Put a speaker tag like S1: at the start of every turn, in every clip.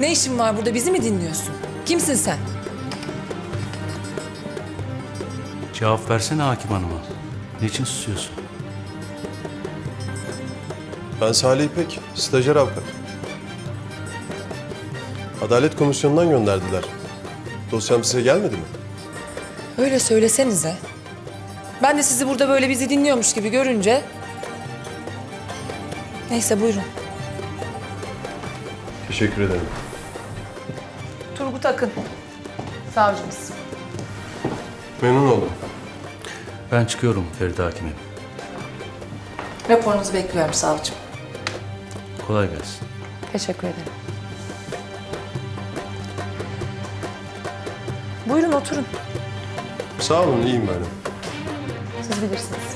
S1: Ne işin var burada? Bizi mi dinliyorsun? Kimsin sen?
S2: Cevap versene hakim hanıma. Niçin susuyorsun?
S3: Ben Salih İpek, stajyer avukat. Adalet Komisyonu'ndan gönderdiler. Dosyam size gelmedi mi?
S1: Öyle söylesenize. Ben de sizi burada böyle bizi dinliyormuş gibi görünce... Neyse buyurun.
S3: Teşekkür ederim.
S1: Turgut Akın. Savcımız.
S3: Memnun oldum.
S2: Ben çıkıyorum Feride hakimim.
S1: Raporunuzu bekliyorum savcım.
S2: Kolay gelsin.
S1: Teşekkür ederim. Buyurun oturun.
S3: Sağ olun, iyiyim ben.
S1: Siz bilirsiniz.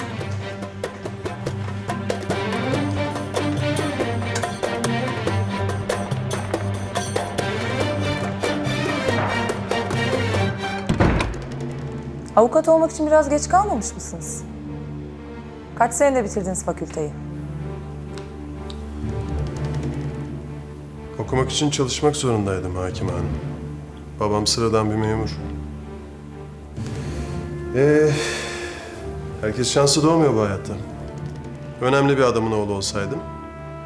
S4: Avukat olmak için biraz geç kalmamış mısınız? Kaç senede bitirdiniz fakülteyi?
S3: Okumak için çalışmak zorundaydım hakim hanım. Babam sıradan bir memur. Ee, herkes şanslı doğmuyor bu hayatta. Önemli bir adamın oğlu olsaydım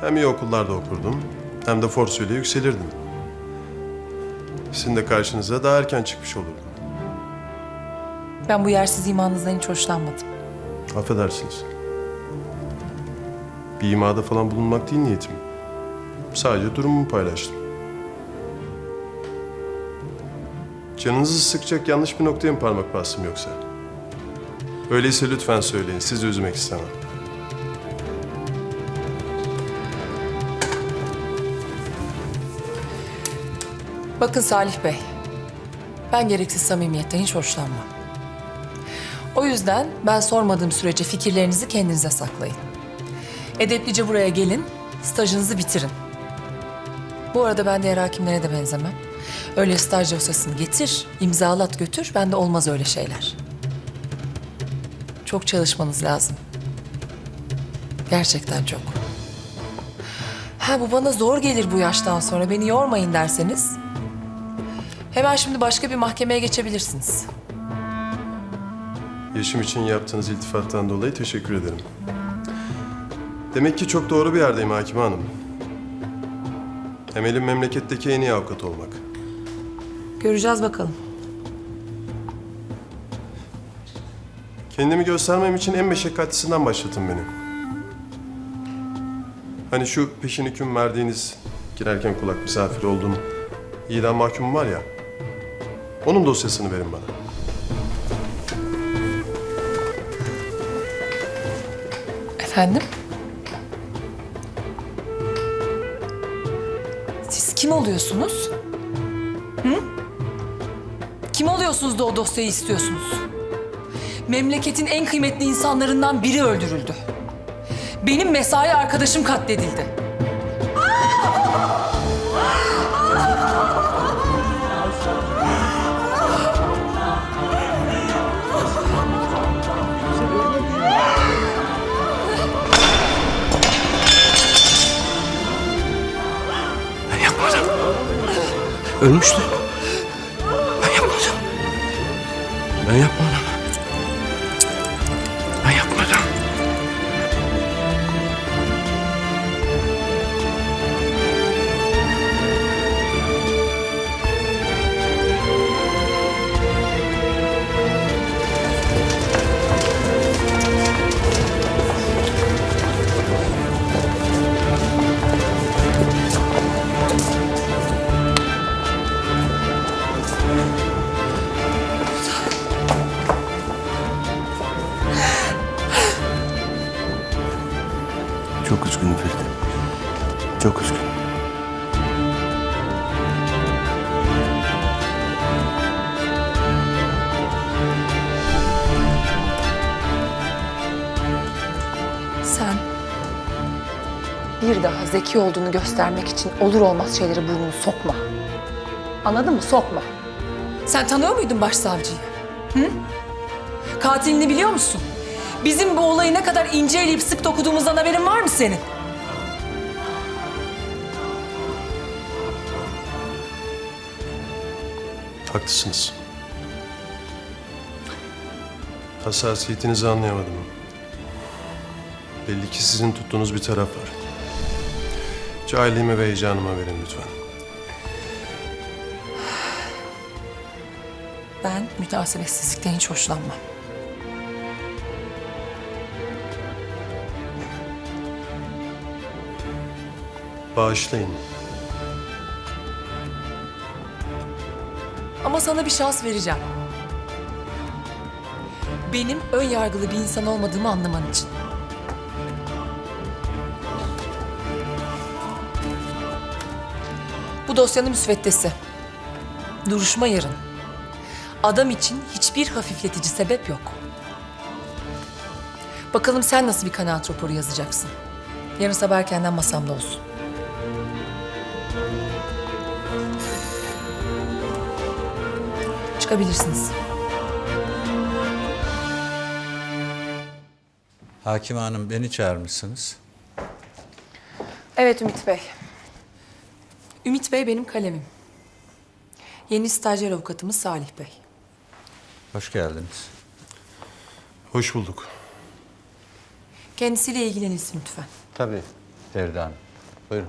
S3: hem iyi okullarda okurdum hem de forsuyla yükselirdim. Sizin de karşınıza daha erken çıkmış olurdum.
S1: Ben bu yersiz imanınızdan hiç hoşlanmadım.
S3: Affedersiniz. Bir imada falan bulunmak değil niyetim. Sadece durumumu paylaştım. Canınızı sıkacak yanlış bir noktaya mı parmak bastım yoksa? Öyleyse lütfen söyleyin. Sizi üzmek istemem.
S1: Bakın Salih Bey, ben gereksiz samimiyetten hiç hoşlanmam. O yüzden ben sormadığım sürece fikirlerinizi kendinize saklayın. Edeplice buraya gelin, stajınızı bitirin. Bu arada ben diğer hakimlere de benzemem. Öyle staj dosyasını getir, imzalat götür, bende olmaz öyle şeyler. Çok çalışmanız lazım. Gerçekten çok. Ha bu bana zor gelir bu yaştan sonra, beni yormayın derseniz... Hemen şimdi başka bir mahkemeye geçebilirsiniz.
S3: Yeşim için yaptığınız iltifattan dolayı teşekkür ederim. Demek ki çok doğru bir yerdeyim Hakim Hanım. Emelim memleketteki en iyi avukat olmak.
S1: Göreceğiz bakalım.
S3: Kendimi göstermem için en meşakkatlisinden başlatın beni. Hani şu peşin hüküm verdiğiniz girerken kulak misafiri olduğum idam mahkumu var ya. Onun dosyasını verin bana.
S1: Efendim? Siz kim oluyorsunuz? Hı? Kim oluyorsunuz da o dosyayı istiyorsunuz? Memleketin en kıymetli insanlarından biri öldürüldü. Benim mesai arkadaşım katledildi.
S5: Ölmüştü. Ben yapmadım. Ben yapmadım. Çok üzgünüm.
S1: Sen bir daha zeki olduğunu göstermek için olur olmaz şeyleri burnunu sokma. Anladın mı? Sokma. Sen tanıyor muydun başsavcıyı? Hı? Katilini biliyor musun? Bizim bu olayı ne kadar ince eleyip sık dokuduğumuzdan haberin var mı senin?
S3: Haklısınız. Hassasiyetinizi anlayamadım. Belli ki sizin tuttuğunuz bir taraf var. Cahilliğime ve heyecanıma verin lütfen.
S1: Ben münasebetsizlikten hiç hoşlanmam.
S3: Bağışlayın.
S1: Ama sana bir şans vereceğim. Benim ön yargılı bir insan olmadığımı anlaman için. Bu dosyanın müsveddesi. Duruşma yarın. Adam için hiçbir hafifletici sebep yok. Bakalım sen nasıl bir kanaat raporu yazacaksın. Yarın sabah erkenden masamda olsun. Çıkabilirsiniz.
S6: Hakim Hanım beni çağırmışsınız.
S1: Evet Ümit Bey. Ümit Bey benim kalemim. Yeni stajyer avukatımız Salih Bey.
S6: Hoş geldiniz.
S3: Hoş bulduk.
S1: Kendisiyle ilgilenilsin lütfen.
S6: Tabii. Feride Hanım. Buyurun.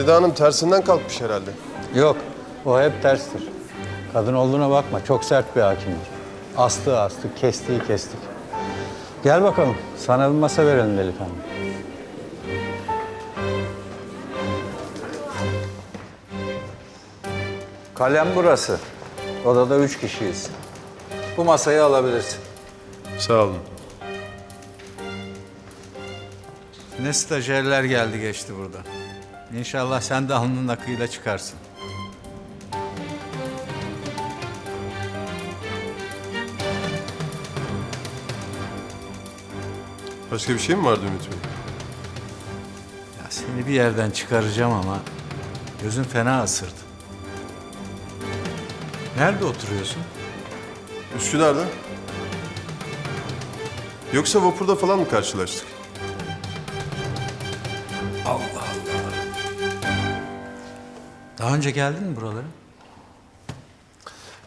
S3: Feride Hanım tersinden kalkmış herhalde.
S6: Yok, o hep terstir. Kadın olduğuna bakma, çok sert bir hakimdir. Astığı astık, kestiği kestik. Gel bakalım, sana bir masa verelim delikanlı. Kalem burası. Odada üç kişiyiz. Bu masayı alabilirsin.
S3: Sağ olun.
S6: Ne stajyerler geldi geçti burada. İnşallah sen de alnının akıyla çıkarsın.
S3: Başka bir şey mi vardı Ümit Bey?
S6: Ya seni bir yerden çıkaracağım ama gözün fena ısırdı. Nerede oturuyorsun?
S3: Üsküdar'da. Yoksa vapurda falan mı karşılaştık?
S6: Daha önce geldin mi buralara?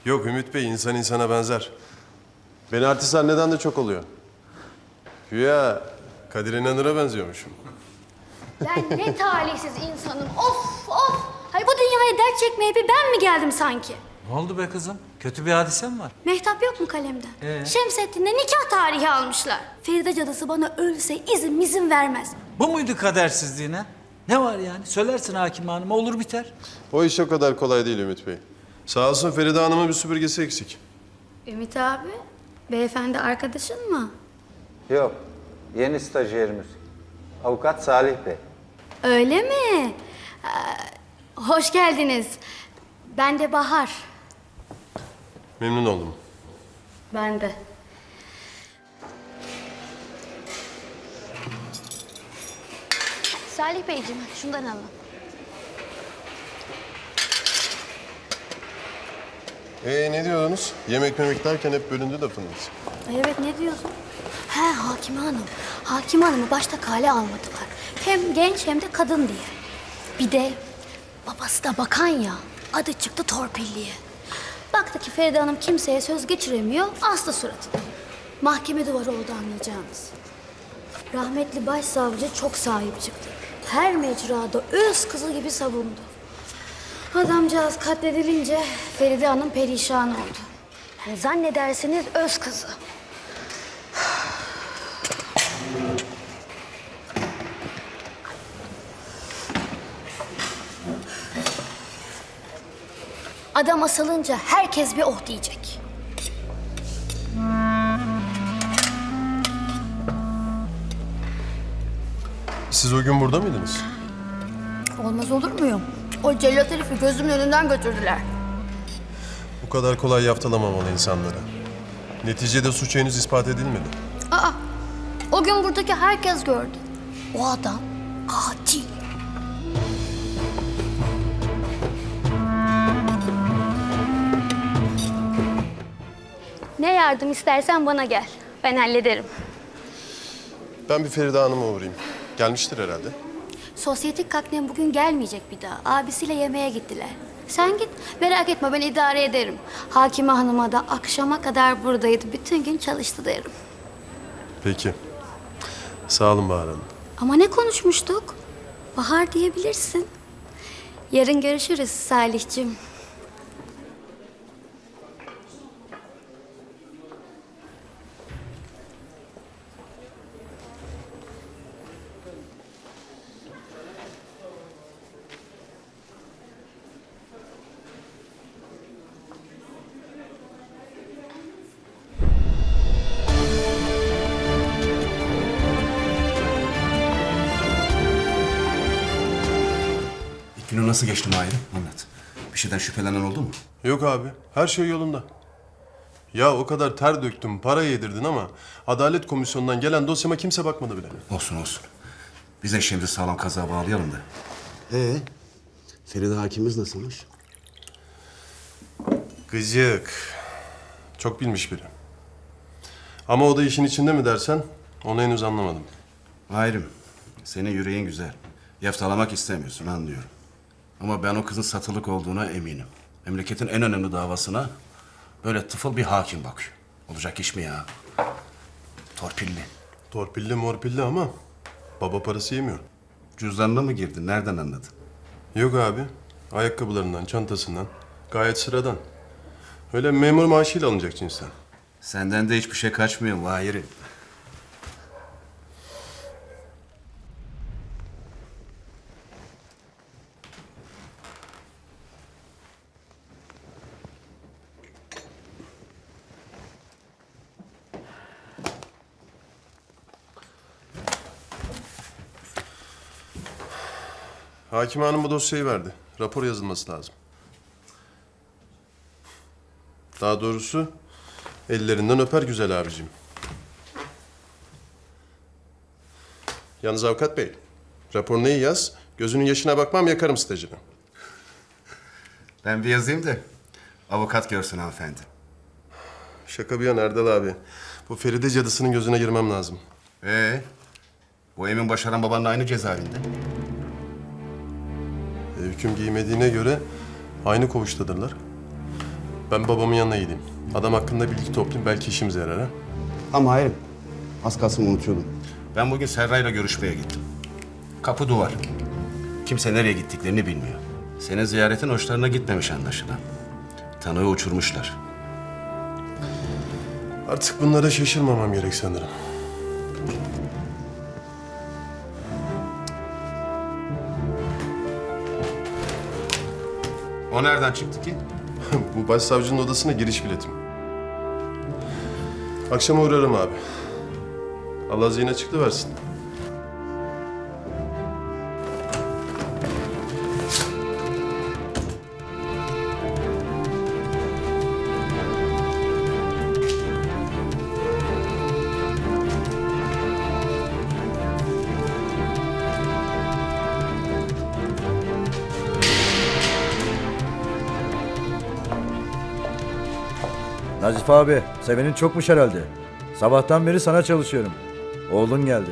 S3: Yok Ümit Bey insan insana benzer. Beni artist zanneden de çok oluyor. Güya Kadir İnanır'a benziyormuşum.
S7: Ben ne talihsiz insanım. Of of. Hay bu dünyaya dert çekmeye bir ben mi geldim sanki?
S6: Ne oldu be kızım? Kötü bir hadise mi var?
S7: Mehtap yok mu kalemde?
S6: Ee?
S7: Şemsettin'le nikah tarihi almışlar. Feride cadısı bana ölse izin izin vermez.
S6: Bu muydu kadersizliğine? Ne var yani? Söylersin hakim hanıma olur biter.
S3: O iş o kadar kolay değil Ümit Bey. Sağ olsun Feride Hanım'ın bir süpürgesi eksik.
S7: Ümit abi, beyefendi arkadaşın mı?
S6: Yok. Yeni stajyerimiz. Avukat Salih Bey.
S7: Öyle mi? Ee, hoş geldiniz. Ben de Bahar.
S3: Memnun oldum.
S7: Ben de. Salih Beyciğim, şundan alın.
S3: Ee ne diyordunuz? Yemek memek derken hep bölündü lafınız.
S7: Ay evet ne diyorsun? He Hakim Hanım. Hakim Hanım'ı başta kale almadılar. Hem genç hem de kadın diye. Bir de babası da bakan ya. Adı çıktı torpilliye. Baktı ki Feride Hanım kimseye söz geçiremiyor. Aslı suratını. Mahkeme duvarı oldu anlayacağınız. Rahmetli başsavcı çok sahip çıktı. Her mecrada öz kızı gibi savundu. Adamcağız katledilince Feride Hanım perişan oldu. Yani zannedersiniz öz kızı. Adam asılınca herkes bir oh diyecek.
S3: Siz o gün burada mıydınız?
S7: Olmaz olur muyum? O cellat herifi gözümün önünden götürdüler.
S3: Bu kadar kolay yaftalamamalı insanlara. Neticede suç henüz ispat edilmedi.
S7: Aa, o gün buradaki herkes gördü. O adam katil. yardım istersen bana gel. Ben hallederim.
S3: Ben bir Feride Hanım'a uğrayayım. Gelmiştir herhalde.
S7: Sosyetik kaknem bugün gelmeyecek bir daha. Abisiyle yemeğe gittiler. Sen git. Merak etme ben idare ederim. Hakime hanıma da akşama kadar buradaydı. Bütün gün çalıştı derim.
S3: Peki. Sağ olun Bahar Hanım.
S7: Ama ne konuşmuştuk? Bahar diyebilirsin. Yarın görüşürüz Salih'cim.
S5: Nasıl geçti Mahir'im? Anlat. Bir şeyden şüphelenen oldu mu?
S3: Yok abi. Her şey yolunda. Ya o kadar ter döktüm, para yedirdin ama Adalet Komisyonu'ndan gelen dosyama kimse bakmadı bile.
S5: Olsun olsun. Biz de şimdi sağlam kaza bağlayalım da.
S8: Ee, Feride hakimiz nasılmış?
S3: Gıcık. Çok bilmiş biri. Ama o da işin içinde mi dersen onu henüz anlamadım.
S5: Mahir'im, senin yüreğin güzel. Yaftalamak istemiyorsun anlıyorum. Ama ben o kızın satılık olduğuna eminim. Memleketin en önemli davasına böyle tıfıl bir hakim bakıyor. Olacak iş mi ya? Torpilli.
S3: Torpilli morpilli ama baba parası yemiyor.
S5: Cüzdanına mı girdin? Nereden anladın?
S3: Yok abi. Ayakkabılarından, çantasından. Gayet sıradan. Öyle memur maaşıyla alınacak cinsten.
S5: Senden de hiçbir şey kaçmıyor Mahir'im.
S3: Hakim Hanım bu dosyayı verdi. Rapor yazılması lazım. Daha doğrusu ellerinden öper güzel abicim. Yalnız avukat bey, rapor neyi yaz? Gözünün yaşına bakmam yakarım stajını.
S5: Ben bir yazayım da avukat görsün hanımefendi.
S3: Şaka bir yana Erdal abi. Bu Feride cadısının gözüne girmem lazım.
S5: Ee, bu Emin Başaran babanla aynı cezaevinde.
S3: E, hüküm giymediğine göre aynı koğuştadırlar. Ben babamın yanına gideyim. Adam hakkında bilgi toplayayım. Belki işimize yarar ha.
S8: Ama hayır. Az kalsın unutuyordum.
S5: Ben bugün Serra'yla görüşmeye gittim. Kapı duvar. Kimse nereye gittiklerini bilmiyor. Senin ziyaretin hoşlarına gitmemiş anlaşılan. Tanığı uçurmuşlar.
S3: Artık bunlara şaşırmamam gerek sanırım.
S5: O nereden çıktı ki?
S3: Bu başsavcının odasına giriş biletim. Akşama uğrarım abi. Allah zihne çıktı versin.
S9: Nazif abi, sevenin çokmuş herhalde. Sabahtan beri sana çalışıyorum. Oğlun geldi.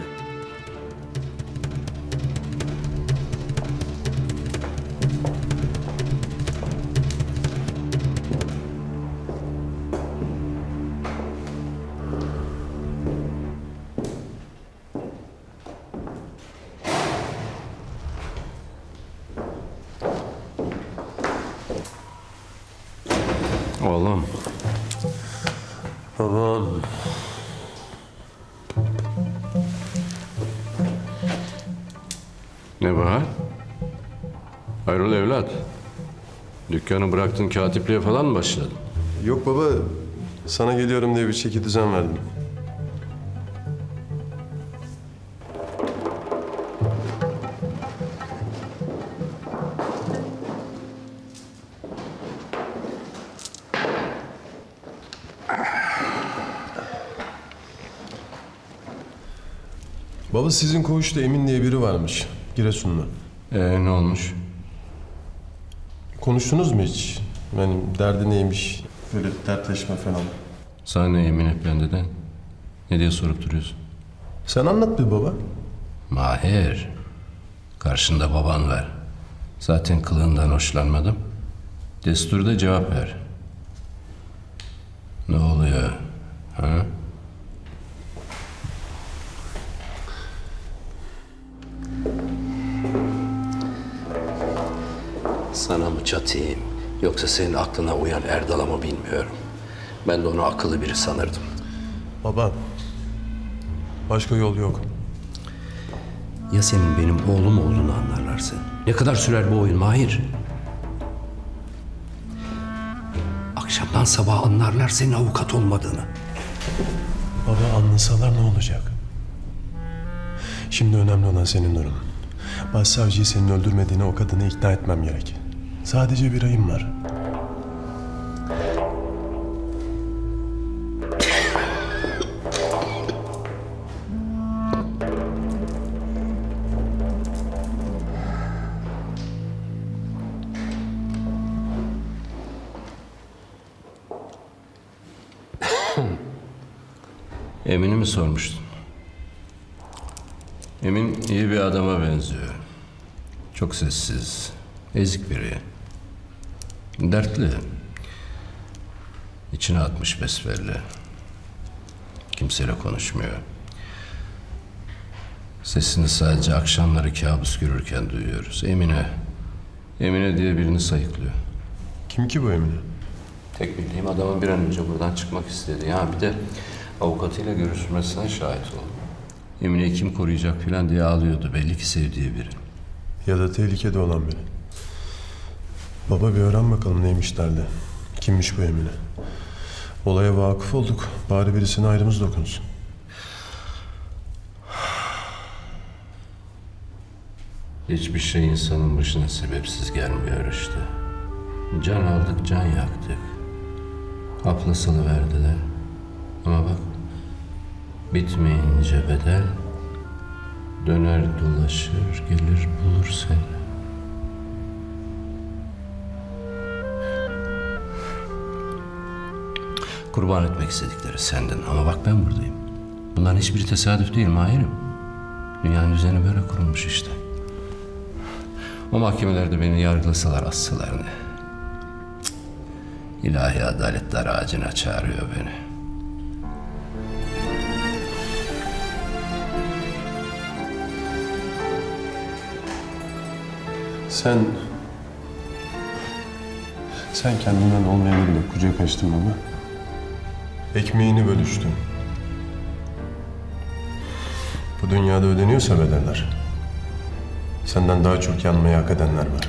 S2: Oğlum. Babam. Ne Bahar? Hayrola evlat? Dükkanı bıraktın katipliğe falan mı başladın?
S3: Yok baba, sana geliyorum diye bir çeki düzen verdim. Baba sizin koğuşta Emin diye biri varmış. Giresunlu.
S2: Ee ne olmuş?
S3: Konuştunuz mu hiç? Benim derdi neymiş? Böyle dertleşme falan.
S2: Sana ne emin hep bendeden? Ne diye sorup duruyorsun?
S3: Sen anlat bir baba.
S2: Mahir. Karşında baban var. Zaten kılığından hoşlanmadım. Desturda cevap ver. Çatayım? Yoksa senin aklına uyan Erdal'a mı bilmiyorum. Ben de onu akıllı biri sanırdım.
S3: Baba. Başka yol yok.
S2: Ya senin benim oğlum olduğunu anlarlarsa? Ne kadar sürer bu oyun Mahir? Akşamdan sabah anlarlar senin avukat olmadığını.
S3: Baba anlasalar ne olacak? Şimdi önemli olan senin durumun. Başsavcıyı senin öldürmediğine o kadını ikna etmem gerek. Sadece bir ayım var.
S2: Emin'i mi sormuştun? Emin iyi bir adama benziyor. Çok sessiz, ezik biri. Dertli. İçine atmış besbelli. Kimseyle konuşmuyor. Sesini sadece akşamları kabus görürken duyuyoruz. Emine. Emine diye birini sayıklıyor.
S3: Kim ki bu Emine?
S2: Tek bildiğim adamın bir an önce buradan çıkmak istedi. Ya bir de avukatıyla görüşmesine şahit oldum. Emine'yi kim koruyacak filan diye ağlıyordu. Belli ki sevdiği biri.
S3: Ya da tehlikede olan biri. Baba bir öğren bakalım neymiş derdi. Kimmiş bu Emine? Olaya vakıf olduk. Bari birisine ayrımız dokunsun.
S2: Hiçbir şey insanın başına sebepsiz gelmiyor işte. Can aldık, can yaktık. Hapla salıverdiler. Ama bak, bitmeyince bedel döner dolaşır gelir bulur seni. Kurban etmek istedikleri sendin ama bak ben buradayım. Bunların hiçbiri tesadüf değil Mahir'im. Dünyanın düzeni böyle kurulmuş işte. O mahkemelerde beni yargılasalar assalar ne? İlahi adaletler ağacına çağırıyor beni.
S3: Sen... Sen kendinden olmayanı bile kucak açtın baba. Ekmeğini bölüştün. Bu dünyada ödeniyorsa bedeller. Senden daha çok yanmayı hak edenler var.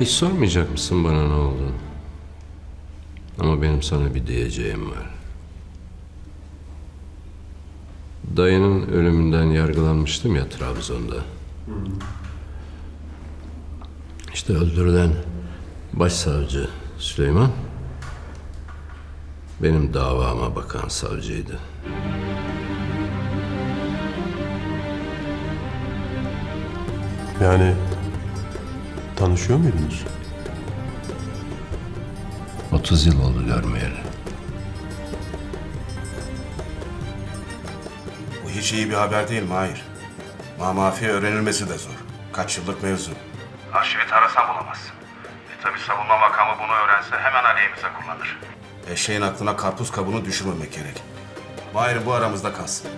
S2: Hiç sormayacak mısın bana ne oldu? Ama benim sana bir diyeceğim var. Dayının ölümünden yargılanmıştım ya Trabzon'da. İşte öldürülen başsavcı Süleyman benim davama bakan savcıydı.
S3: Yani tanışıyor muydunuz?
S2: 30 yıl oldu görmeyeli.
S5: Hiç iyi bir haber değil Mahir. Mamafiye öğrenilmesi de zor. Kaç yıllık mevzu. Arşivi tarasan bulamazsın. E tabi savunma makamı bunu öğrense hemen aleyhimize kullanır. Eşeğin aklına karpuz kabuğunu düşürmemek gerek. Mahir bu aramızda kalsın.